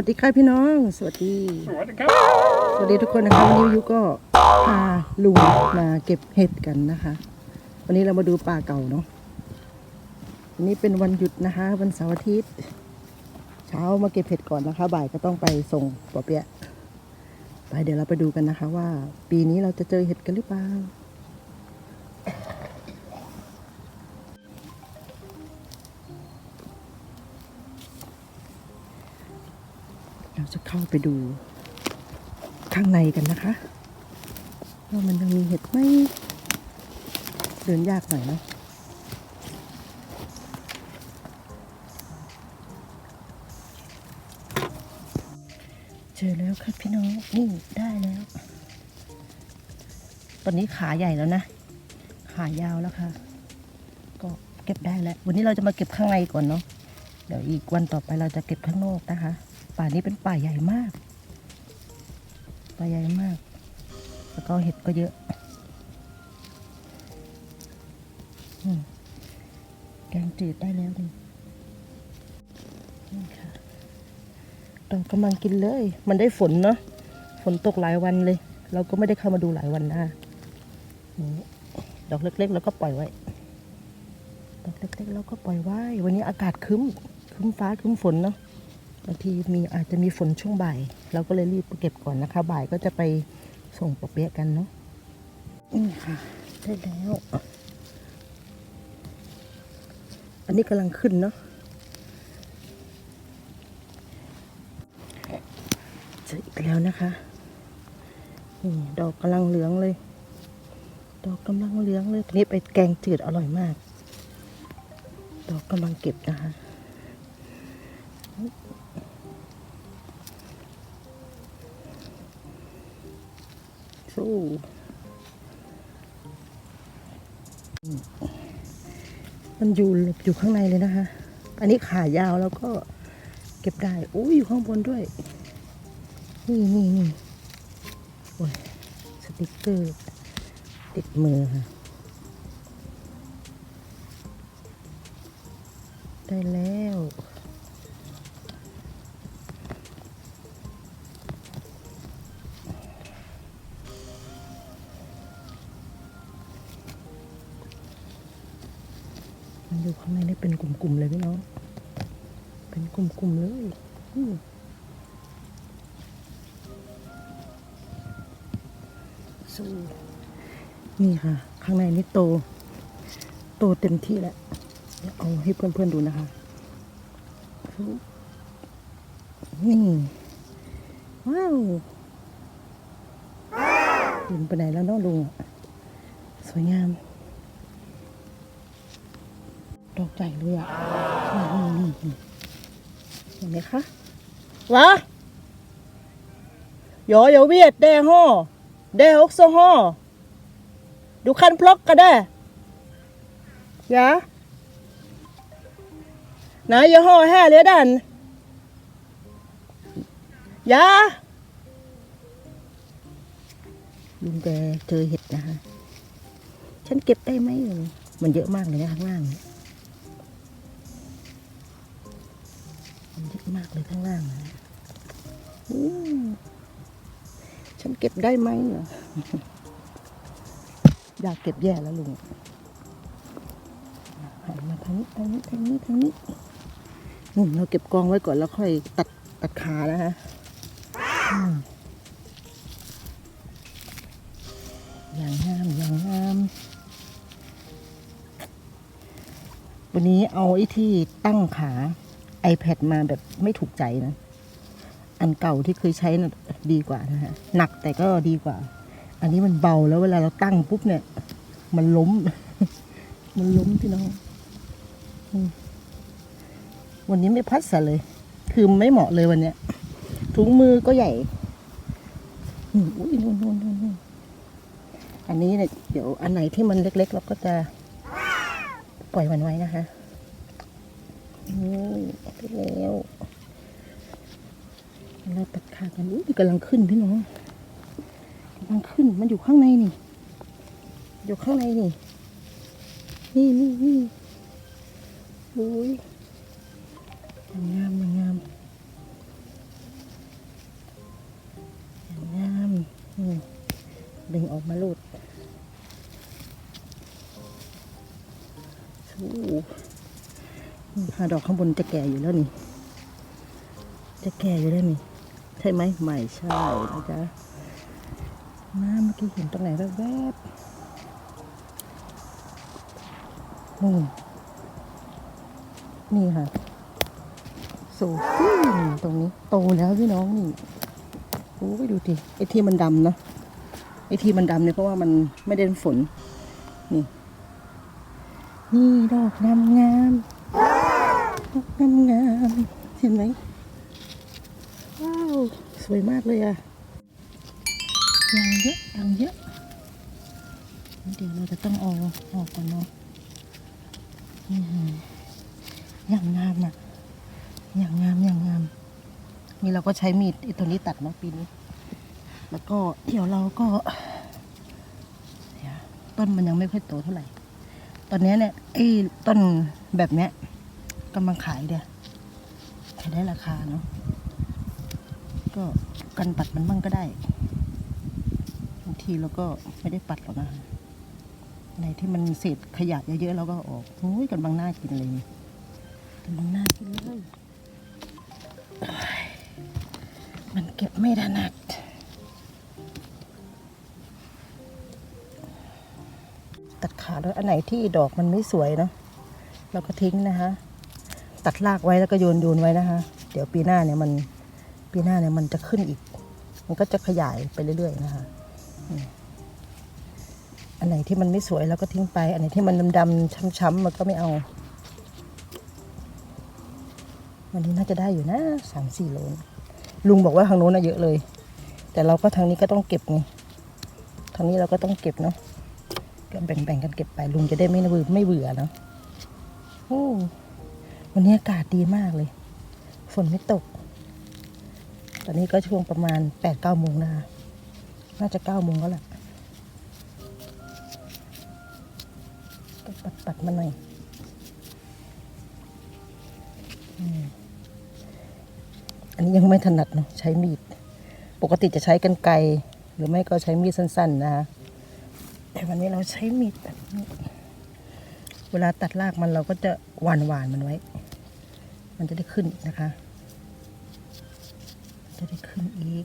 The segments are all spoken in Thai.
วัสดีค่ะพี่น้อง สวัสดี สวัสดีครับ สวัสดีทุกคนนะคะวันนี้วิวก็พาลุงมาเก็บเห็ดกันนะคะ วันนี้เรามาดูป่าเก่าเนาะวันนี้เป็นวันหยุดนะคะ วันเสาร์อาทิตย์ เช้ามาเก็บเห็ดก่อนนะคะ บ่ายก็ต้องไปส่งปอเปียะไปเดี๋ยวเราไปดูกันนะคะ ว่า ปีนี้เราจะเจอเห็ดกันหรือเปล่า เราจะเข้าไปดูข้างในกันนะคะว่ามันยังมีเห็ดไหมเดินยากหน่อยนะเจอแล้วครับพี่น้องนี่ได้แล้ว ตอนนี้ขาใหญ่แล้วนะ ขายาวแล้วค่ะ ก็เก็บได้แล้ว วันนี้เราจะมาเก็บข้างในก่อนเนาะเดี๋ยวอีกวันต่อไปเราจะเก็บข้างนอกนะคะ ป่านี้เป็นป่าใหญ่มาก ป่าใหญ่มาก แล้วก็เห็ดก็เยอะอแกงจืดได้แล้วนี่นี่ค่ะเรากำลังกินเลย มันได้ฝนเนาะ ฝนตกหลายวันเลย เราก็ไม่ได้เข้ามาดูหลายวันนะดอกเล็กๆเราก็ปล่อยไว้ ดอกเล็กๆเราก็ปล่อยไว้ วันนี้อากาศคึ้ม คึ้มฟ้าคึ้มฝนเนาะ บางทีมีอาจจะมีฝนช่วงบ่าย เราก็เลยรีบไปเก็บก่อนนะคะ บ่ายก็จะไปส่งปะเปี๊ยะกันเนาะนี่ค่ะ ได้แล้ว อันนี้กำลังขึ้นเนาะเจออีกแล้วนะคะนี่ดอกกำลังเหลืองเลย ดอกกำลังเหลืองเลยทีนี้ไปแกงจืดอร่อยมาก ดอกกำลังเก็บนะคะ สู้มันอยู่หลบอยู่ข้างในเลยนะคะ อันนี้ขายาวแล้วก็เก็บได้โอ้ยอยู่ข้างบนด้วย นี่นี่นี่โอ้ยสติกเกอร์ติดมือค่ะ ได้แล้ว อยู่ข้างในได้เป็นกลุ่มๆเลยพี่น้อง เป็นกลุ่มๆเลยสู้นี่ค่ะ ข้างในนี่โต โตเต็มที่แล้วเดี๋ยวเอาให้เพื่อนๆดูนะคะ นี่ ว้าวลุงไปไหนแล้วเนาะลุงอะสวยงาม ดอกใหญ่เลยอะนี่นี่นี่เห็นไหมคะวะยออย่าเวียดแดห่อแดฮกโซห่อดูคันพลอกก็ได้ยะนอย่าห่อแห่เลยดันยะลุงแกเจอเห็ดนะคะฉันเก็บได้ไหมมันเยอะมากเลยนะข้างล่างเนี่ย มันเยอะมากเลยข้างล่างนะฉันเก็บได้ไหมเหรออยากเก็บแย่แล้วลุงหันมาทางนี้ทางนี้ทางนี้ทางนี้นู่นเราเก็บกองไว้ก่อนแล้วค่อยตัดตัดขานะฮะอย่างงามอย่างงาม วันนี้เอาไอ้ที่ตั้งขา iPad มาแบบไม่ถูกใจนะ อันเก่าที่เคยใช้นะดีกว่านะฮะ หนักแต่ก็ดีกว่า อันนี้มันเบาแล้วเวลาเราตั้งปุ๊บเนี่ย มันล้ม มันล้มพี่น้อง วันนี้ไม่พัดสะเลย คือไม่เหมาะเลยวันเนี้ยถุงมือก็ใหญ่อุ้ยนู่นนู่นนู่นนู่นอันนี้เนี่ยเดี๋ยวอันไหนที่มันเล็กๆ เราก็จะปล่อยมันไว้นะคะ นี่ได้แล้วเราตัดขากันอู้ยกำลังขึ้นพี่น้องกำลังขึ้นมันอยู่ข้างในนี่ อยู่ข้างในนี่ นี่นี่นี่อุ้ยอางงามอยงามอยงามนี่ดึงออกมาลุดสู้ หาดอกข้างบนจะแก่อยู่แล้วนี่ จะแก่อยู่แล้วนี่ ใช่ไหมไม่ใช่นะจ๊ะน้าเมื่อกี้เห็นตรงไหนแวบๆนู่นนี่ค่ะโซฟี่ตรงนี้โตแล้วพี่น้องนี่โอ้ยดูดิไอ้ที่มันดำนะไอ้ที่มันดำเนี่ยเพราะว่ามันไม่ได้ฝน นี่ นี่ดอกงามงาม งามงามเห็นไหมว้าวสวยมากเลยอะยังเยอะยังเยอะเดี๋ยวเราจะต้องเอาออกก่อนเนาะอย่างงามอะอย่างงามอย่างงาม นี่เราก็ใช้มีดไอ้ตัวนี้ตัดเนาะปีนี้ แล้วก็เดี๋ยวเราก็ต้นมันยังไม่ค่อยโตเท่าไหร่ ตอนนี้เนี่ยไอ้ต้นแบบเนี้ย กำลังขายเดียวขายได้ราคาเนาะก็กันปัดมันบ้างก็ได้บางทีเราก็ไม่ได้ปัดหรอกนะในที่มันเศษขยะเยอะๆเราก็ออกโอ้ยกันบางหน้ากินเลยกันบางหน้ากินเลยมันเก็บไม่ถนัดตัดขาแล้วอันไหนที่ดอกมันไม่สวยเนาะเราก็ทิ้งนะคะ ตัดรากไว้แล้วก็โยนโยนไว้นะคะ เดี๋ยวปีหน้าเนี่ยมันปีหน้าเนี่ยมันจะขึ้นอีก มันก็จะขยายไปเรื่อยๆนะคะ อันไหนที่มันไม่สวยเราก็ทิ้งไป อันไหนที่มันดำๆช้ำๆมันก็ไม่เอา วันนี้น่าจะได้อยู่นะสามสี่โลนลุงบอกว่าทางโน้นน่ะเยอะเลย แต่เราก็ทางนี้ก็ต้องเก็บไงทางนี้เราก็ต้องเก็บเนาะก็แบ่งๆกันเก็บไปลุงจะได้ไม่เบื่อไม่เบื่อเนาะโอ้ วันนี้อากาศดีมากเลย ฝนไม่ตก ตอนนี้ก็ช่วงประมาณแปดเก้าโมงนะคะน่าจะเก้าโมงแล้วแหละก็ปัดปัดมาหน่อยอันนี้ยังไม่ถนัดเนาะใช้มีด ปกติจะใช้กันไกรหรือไม่ก็ใช้มีดสั้น ๆ นะคะแต่วันนี้เราใช้มีดแบบนี้ เวลาตัดรากมันเราก็จะหวานหวานๆมันไว้ มันจะได้ขึ้นอีกนะคะ จะได้ขึ้นอีก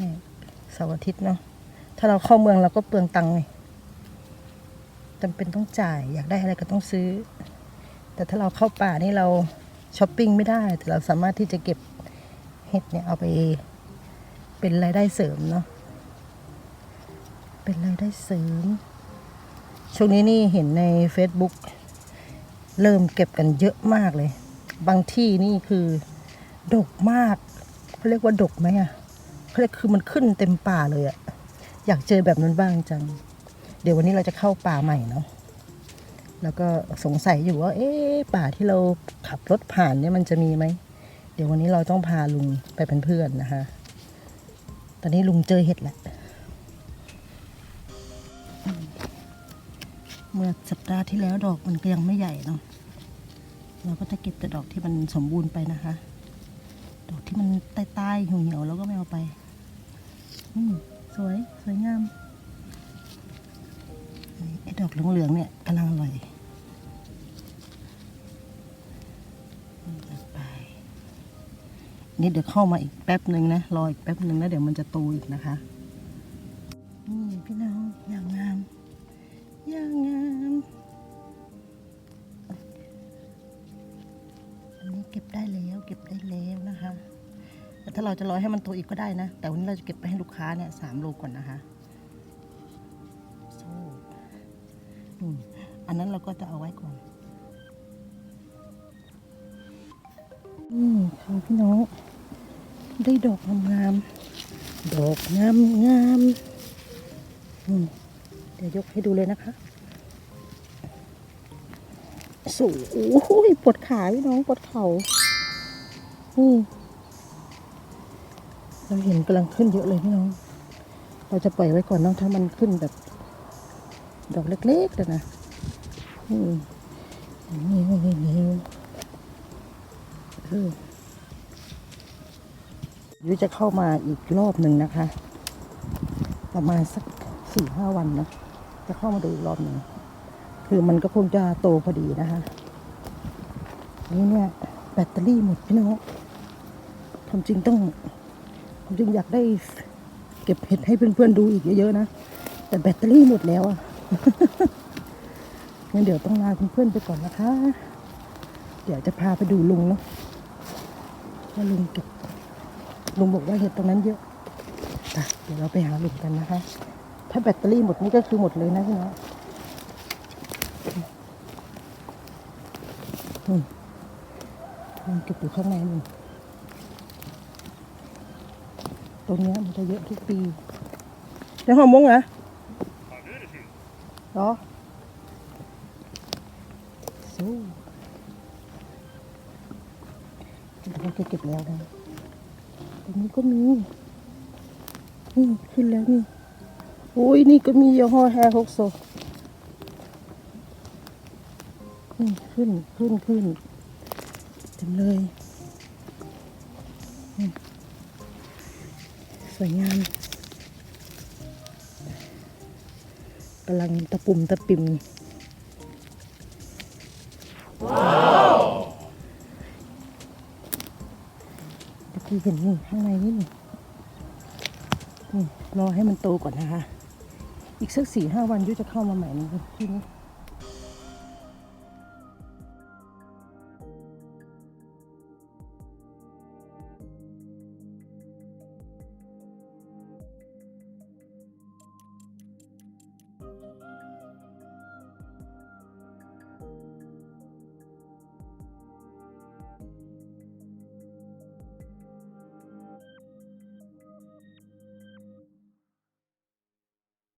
นี่เสาร์อาทิตย์เนาะ ถ้าเราเข้าเมืองเราก็เปลืองตังค์ไงจำเป็นต้องจ่าย อยากได้อะไรก็ต้องซื้อ แต่ถ้าเราเข้าป่านี่เราช้อปปิ้งไม่ได้ แต่เราสามารถที่จะเก็บเห็ดเนี่ยเอาไปเป็นรายได้เสริมเนาะ เป็นรายได้เสริม ช่วงนี้นี่เห็นใน Facebook เริ่มเก็บกันเยอะมากเลย บางที่นี่คือดกมากเขาเรียกว่าดกไหมอะเขาเรียกคือมันขึ้นเต็มป่าเลยอะอยากเจอแบบนั้นบ้างจัง เดี๋ยววันนี้เราจะเข้าป่าใหม่เนาะแล้วก็สงสัยอยู่ว่า เอ๊ะป่าที่เราขับรถผ่านเนี่ยมันจะมีไหม เดี๋ยววันนี้เราต้องพาลุงไปเป็นเพื่อนนะคะ ตอนนี้ลุงเจอเห็ดแล้ว มื่อสัปดาห์ที่แล้วดอกมันก็ยังไม่ใหญ่เนาะเราก็จะเก็บแต่ดอกที่มันสมบูรณ์ไปนะคะ ดอกที่มันใต้ๆเหี่ยวๆเราก็ไม่เอาไปอืมสวยสวยงามไอ้ดอกเหลืองๆเนี่ยกำลังอร่อยนี่เดี๋ยวเข้ามาอีกแป๊บหนึ่งนะรออีกแป๊บหนึ่งแล้วเดี๋ยวมันจะโตอีกนะคะนี่พี่น้องอย่า เก็บได้แล้ว เก็บได้แล้วนะคะแต่ถ้าเราจะรอให้มันโตอีกก็ได้นะ แต่วันนี้เราจะเก็บไปให้ลูกค้าเนี่ยสามโลก่อนนะคะโซ่อืมอันนั้นเราก็จะเอาไว้ก่อนอืมค่ะพี่น้อง ได้ดอกงามๆดอกงามงามๆอืมเดี๋ยวยกให้ดูเลยนะคะ สูงโอ้ยปวดขาพี่น้องปวดเข่าเราเห็นกำลังขึ้นเยอะเลยพี่น้อง เราจะปล่อยไว้ก่อนน้องถ้ามันขึ้นแบบ ดอกเล็กๆแต่นะนี่นี่นี่เออยุจะเข้ามาอีกรอบหนึ่งนะคะ ประมาณสักสี่ห้าวันนะ จะเข้ามาดูอีกรอบหนึ่ง คือมันก็คงจะโตพอดีนะคะนี่เนี่ยแบตเตอรี่หมดพี่น้องความจริงต้องความจริงอยากได้เก็บเห็ดให้เพื่อนๆดูอีกเยอะๆนะ แต่แบตเตอรี่หมดแล้วอะงั้นเดี๋ยวต้องลาเพื่อนๆไปก่อนนะคะ เดี๋ยวจะพาไปดูลุงเนาะว่าลุงเก็บลุงบอกว่าเห็ดตรงนั้นเยอะอะเดี๋ยวเราไปหาลุงกันนะคะ ถ้าแบตเตอรี่หมดนี่ก็คือหมดเลยนะพี่น้อง มลุงเก็บอยู่ข้างในนี่ตรงนี้มันจะเยอะทุกปียังหอมมงเหรอเหรอสู้เราจะเก็บแล้วนะตรงนี้ก็มีนี่ขึ้นแล้วนี่โอ้ยนี่ก็มียี่ห้อแฮร์ฮกโซนี่ ขึ้นขึ้นขึ้นเต็มเลย สวยงามกำลังตะปุ่มตะปิ่มตะกี้เห็นนี่ข้างในนี่นี่รอให้มันโตก่อนนะคะ อีกสักสี่ห้าวันยุจะเข้ามาใหม่นะที่นี่